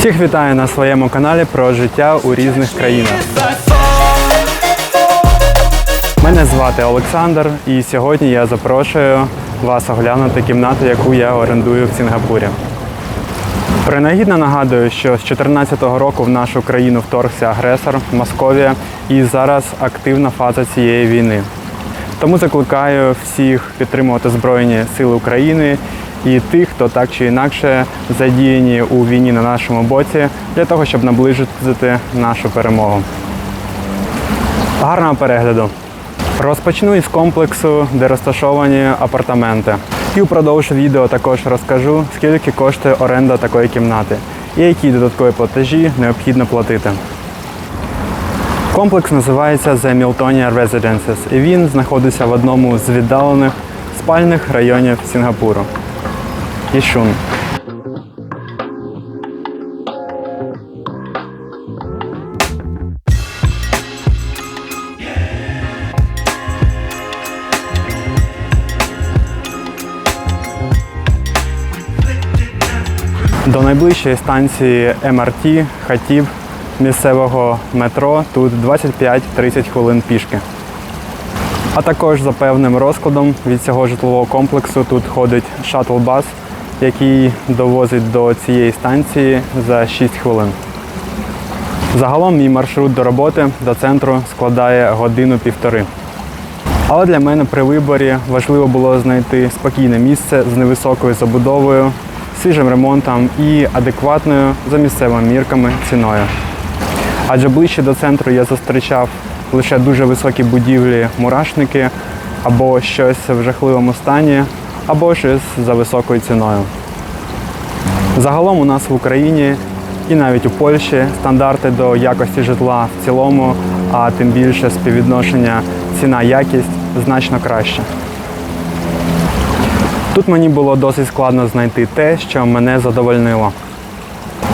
Всіх вітаю на своєму каналі про життя у різних країнах. Мене звати Олександр, і сьогодні я запрошую вас оглянути кімнату, яку я орендую в Сінгапурі. Принагідно нагадую, що з 2014 року в нашу країну вторгся агресор Московія, і зараз активна фаза цієї війни. Тому закликаю всіх підтримувати Збройні Сили України і тих, хто так чи інакше задіяні у війні на нашому боці, для того, щоб наближити нашу перемогу. Гарного перегляду! Розпочну із комплексу, де розташовані апартаменти. І упродовж відео також розкажу, скільки коштує оренда такої кімнати і які додаткові платежі необхідно платити. Комплекс називається The Miltonia Residences і він знаходиться в одному з віддалених спальних районів Сінгапуру. Ішун. До найближчої станції МРТ хатів місцевого метро тут 25-30 хвилин пішки. А також за певним розкладом від цього житлового комплексу тут ходить шаттл-бас, який довозить до цієї станції за 6 хвилин. Загалом мій маршрут до роботи до центру складає годину-півтори. Але для мене при виборі важливо було знайти спокійне місце з невисокою забудовою, свіжим ремонтом і адекватною за місцевими мірками ціною. Адже ближче до центру я зустрічав лише дуже високі будівлі, мурашники, або щось в жахливому стані, або щось за високою ціною. Загалом у нас в Україні і навіть у Польщі стандарти до якості житла в цілому, а тим більше співвідношення ціна-якість значно краще. Тут мені було досить складно знайти те, що мене задовольнило.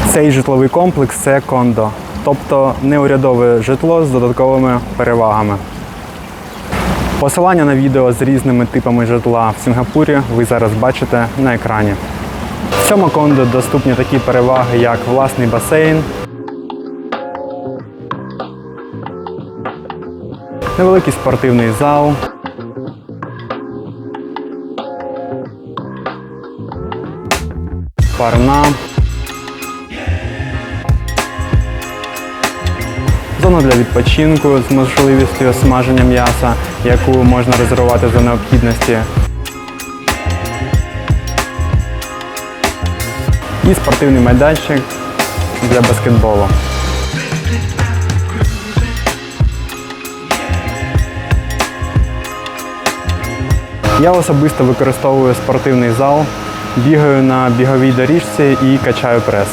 Цей житловий комплекс це кондо, тобто неурядове житло з додатковими перевагами. Посилання на відео з різними типами житла в Сінгапурі ви зараз бачите на екрані. В цьому кондо доступні такі переваги, як власний басейн, невеликий спортивний зал, парна, зона для відпочинку з можливістю смаження м'яса, яку можна резервувати за необхідності. І спортивний майданчик для баскетболу. Я особисто використовую спортивний зал, бігаю на біговій доріжці і качаю прес.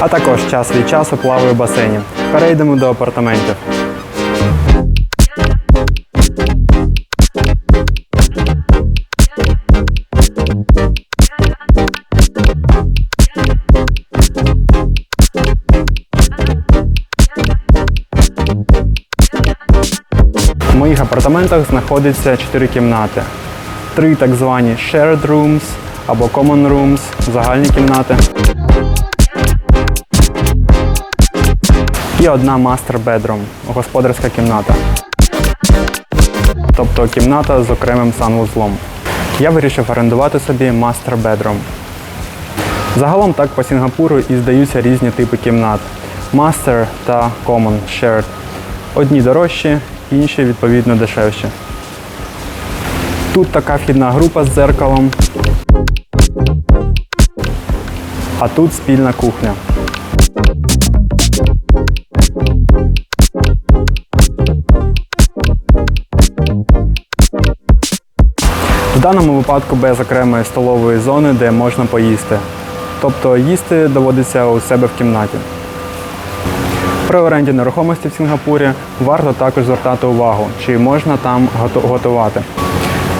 А також час від часу плаваю в басейні. Перейдемо до апартаментів. В моїх апартаментах знаходиться 4 кімнати. Три так звані shared rooms або common rooms, загальні кімнати. І одна bedroom, господарська кімната. Тобто кімната з окремим санвузлом. Я вирішив орендувати собі bedroom. Загалом так по Сінгапуру і здаються різні типи кімнат. Master та Common Shared. Одні дорожчі, інші відповідно дешевші. Тут така вхідна група з дзеркалом. А тут спільна кухня. В даному випадку без окремої столової зони, де можна поїсти. Тобто їсти доводиться у себе в кімнаті. При оренді нерухомості в Сінгапурі варто також звертати увагу, чи можна там готувати.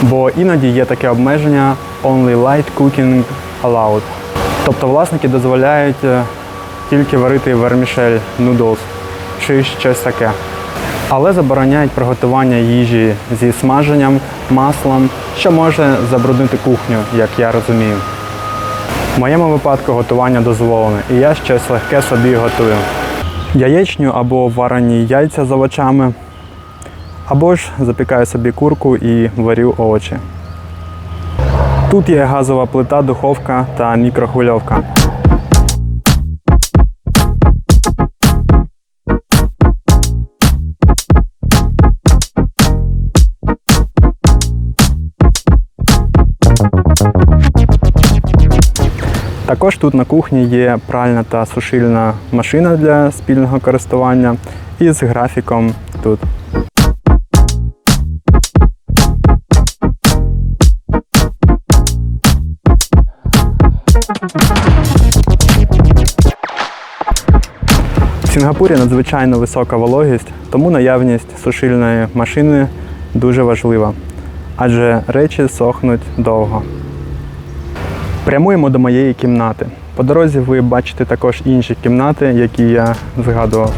Бо іноді є таке обмеження only light cooking allowed. Тобто власники дозволяють е, тільки варити вермішель noodles чи щось таке. Але забороняють приготування їжі зі смаженням, маслом, що може забруднити кухню, як я розумію. В моєму випадку готування дозволене, і я щось легке собі готую. Яєчню або варені яйця з овочами, або ж запікаю собі курку і варю овочі. Тут є газова плита, духовка та мікрохвильовка. Також тут на кухні є пральна та сушильна машина для спільного користування із графіком тут. В Сінгапурі надзвичайно висока вологість, тому наявність сушильної машини дуже важлива, адже речі сохнуть довго. Прямуємо до моєї кімнати. По дорозі ви бачите також інші кімнати, які я згадував.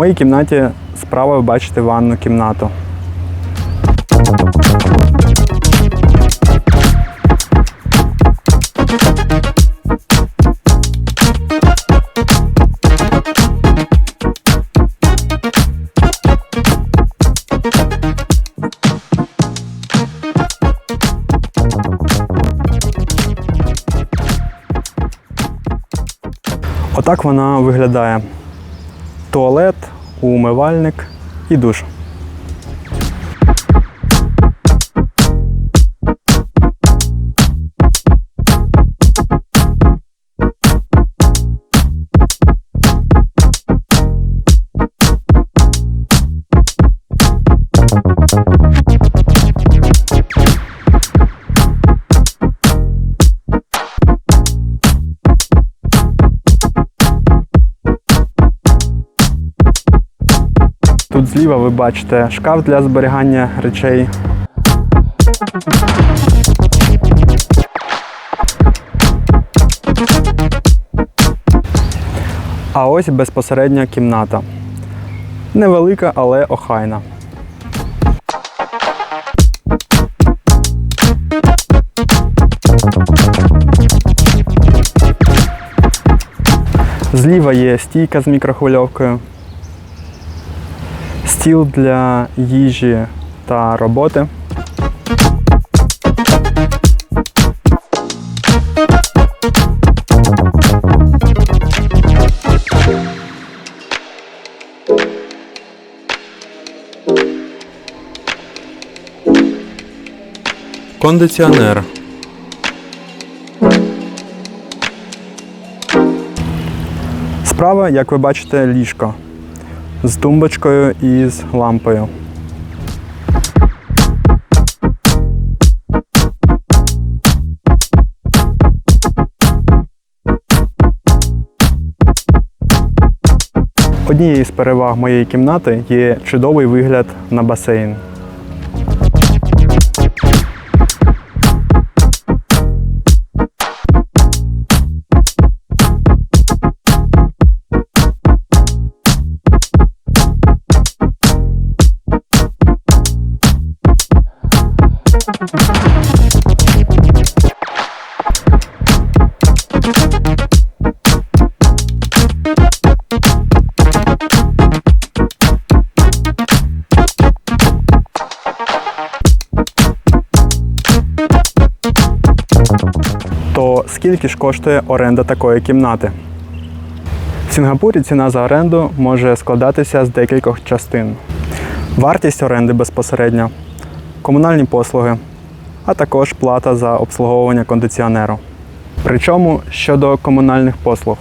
Моїй кімнаті справа ви бачите ванну кімнату. Отак вона виглядає. Туалет, умивальник і душ. Зліва ви бачите шкаф для зберігання речей. А ось безпосередньо кімната. Невелика, але охайна. Зліва є стійка з мікрохвильовкою стіл для їжі та роботи. Кондиціонер. Справа, як ви бачите, ліжко з тумбочкою і з лампою. Однією з переваг моєї кімнати є чудовий вигляд на басейн. Скільки ж коштує оренда такої кімнати? В Сінгапурі ціна за оренду може складатися з декількох частин. Вартість оренди безпосередньо, комунальні послуги, а також плата за обслуговування кондиціонеру. Причому щодо комунальних послуг.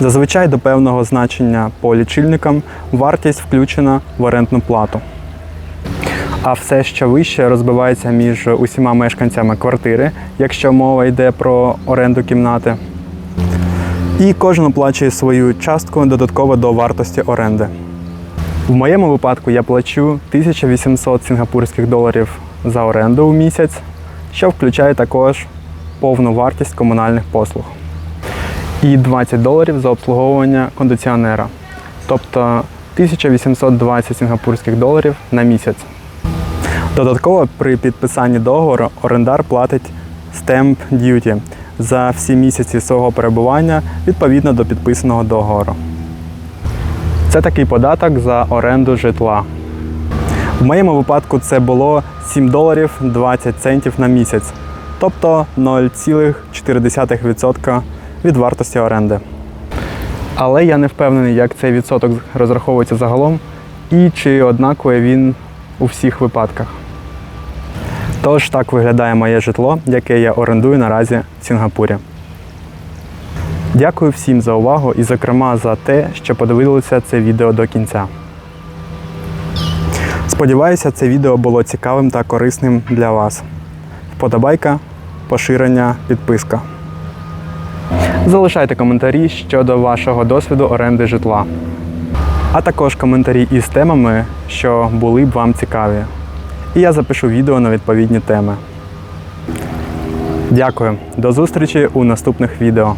Зазвичай до певного значення по лічильникам вартість включена в орендну плату. А все, що вище, розбивається між усіма мешканцями квартири, якщо мова йде про оренду кімнати. І кожен оплачує свою частку додатково до вартості оренди. В моєму випадку я плачу 1800 сінгапурських доларів за оренду у місяць, що включає також повну вартість комунальних послуг. І 20 доларів за обслуговування кондиціонера, тобто 1820 сінгапурських доларів на місяць. Додатково при підписанні договору орендар платить stamp duty за всі місяці свого перебування відповідно до підписаного договору. Це такий податок за оренду житла. В моєму випадку це було 7 доларів 20 центів на місяць, тобто 0,4% від вартості оренди. Але я не впевнений, як цей відсоток розраховується загалом і чи однаковий він у всіх випадках. Тож так виглядає моє житло, яке я орендую наразі в Сінгапурі. Дякую всім за увагу і, зокрема, за те, що подивилися це відео до кінця. Сподіваюся, це відео було цікавим та корисним для вас. Вподобайка, поширення, підписка. Залишайте коментарі щодо вашого досвіду оренди житла, а також коментарі із темами, що були б вам цікаві. І я запишу відео на відповідні теми. Дякую, до зустрічі у наступних відео.